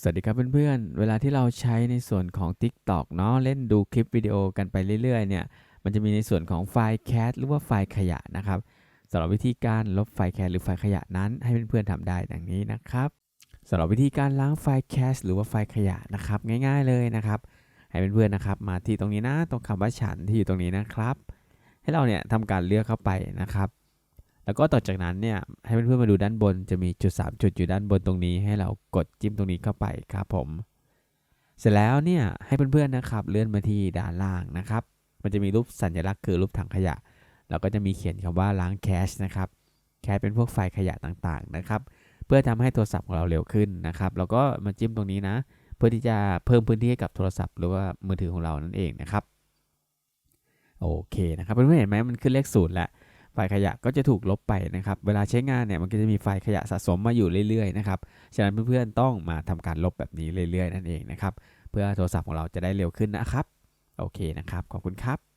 สวัสดีครับเพื่อนๆ เวลาที่เราใช้ในส่วนของ TikTok เนาะเล่นดูคลิปวิดีโอกันไปเรื่อยๆเนี่ยมันจะมีในส่วนของไฟล์แคสหรือว่าไฟล์ขยะนะครับสำหรับวิธีการลบไฟล์แคสหรือไฟล์ขยะนั้น ให้เพื่อนๆทำได้ดังนี้นะครับสำหรับวิธีการล้างไฟล์แคสหรือว่าไฟล์ขยะนะครับง่าย ๆเลยนะครับให้เพื่อนๆนะครับมาที่ตรงนี้นะตรงคำว่าฉันที่อยู่ตรงนี้นะครับ ให้เราเนี่ยทำการเลือกเข้าไปนะครับ แล้วก็ต่อจากนั้นเนี่ยให้เพื่อนๆมาดูด้านบนจะมีจุด 3 จุดอยู่ด้านบนตรงนี้ ให้เรากดจิ้มตรงนี้เข้าไปครับผม เสร็จแล้วเนี่ยให้เพื่อนๆนะครับเลื่อนมาที่ด้านล่างนะครับ มันจะมีรูปสัญลักษณ์คือรูปถังขยะ เราก็จะมีเขียนคำว่าล้างแคชนะครับแคชเป็นพวกไฟขยะต่างๆนะครับ เพื่อทำให้โทรศัพท์ของเราเร็วขึ้นนะครับ แล้วก็มาจิ้มตรงนี้นะ เพื่อที่จะเพิ่มพื้นที่ให้กับโทรศัพท์ หรือว่ามือถือของเรานั่นเองนะครับ โอเคนะครับเพื่อนๆเห็นไหมมันขึ้นเลขศูนย์แล้ว ไฟล์ขยะก็จะถูกลบไปนะครับ เวลาใช้งานเนี่ยมันก็จะมีไฟล์ขยะสะสมมาอยู่เรื่อยๆนะครับ ฉะนั้นเพื่อนๆต้องมาทำการลบแบบนี้เรื่อยๆนั่นเองนะครับ เพื่อโทรศัพท์ของเราจะได้เร็วขึ้นนะครับ โอเคนะครับ ขอบคุณครับ